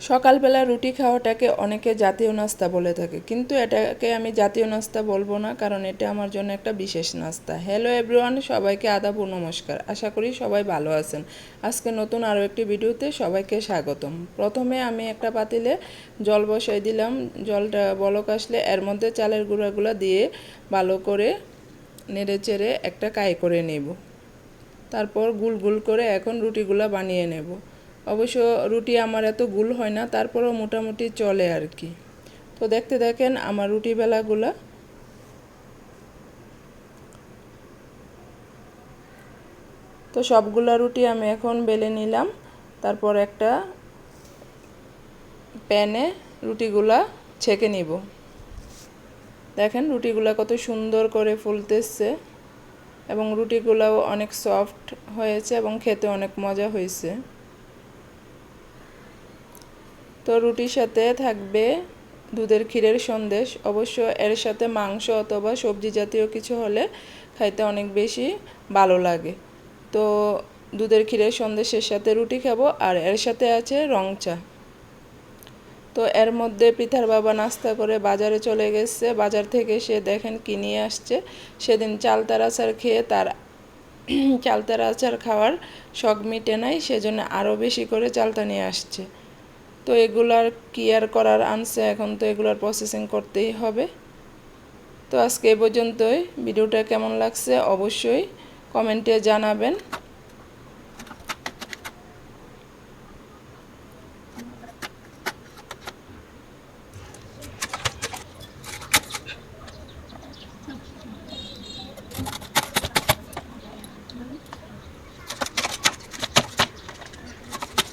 সকালবেলা রুটি খাওয়াটাকে অনেকে জাতীয় নাস্তা বলে থাকে। কিন্তু এটাকে আমি জাতীয় নাস্তা বলব না, কারণ এটা আমার জন্য একটা বিশেষ নাস্তা। হ্যালো এভরিওয়ান, সবাইকে আদাব নমস্কার। আশা করি সবাই ভালো আছেন। আজকে নতুন আরও একটি ভিডিওতে সবাইকে স্বাগতম। প্রথমে আমি একটা পাতিলে জল বসাই দিলাম। জলটা বলক আসলে এর মধ্যে চালের গুঁড়াগুলো দিয়ে ভালো করে নেড়ে চেড়ে একটা কাই করে নেব। তারপর গুল গুল করে এখন রুটিগুলো বানিয়ে নেব। অবশ্য রুটি আমার এত গুল হয় না, তারপরেও মোটামুটি চলে আর কি। তো দেখতে দেখেন আমার রুটি বেলাগুলা। তো সবগুলা রুটি আমি এখন বেলে নিলাম। তারপর একটা প্যানে রুটিগুলা ছেঁকে নিব। দেখেন রুটিগুলা কত সুন্দর করে ফুলতেছে এবং রুটিগুলাও অনেক সফট হয়েছে এবং খেতে অনেক মজা হয়েছে। তো রুটির সাথে থাকবে দুধের ক্ষীরের সন্দেশ। অবশ্য এর সাথে মাংস অথবা সবজি জাতীয় কিছু হলে খাইতে অনেক বেশি ভালো লাগে। তো দুধের ক্ষীরের সন্দেশের সাথে রুটি খাব আর এর সাথে আছে রং চা। তো এর মধ্যে পিঠার বাবা নাস্তা করে বাজারে চলে গেছে। বাজার থেকে সে দেখেন কি নিয়ে আসছে। সেদিন চালতার আচার খেয়ে তার চালতার আচার খাওয়ার শখ মিটে নাই। সেজন্য আরও বেশি করে চালতা নিয়ে আসছে। তো এগুলার কেয়ার করার আনছে এখন তো এগুলার প্রসেসিং করতেই হবে। তো আজকে এ পর্যন্তই। ভিডিওটা কেমন লাগছে অবশ্যই কমেন্টে জানাবেন।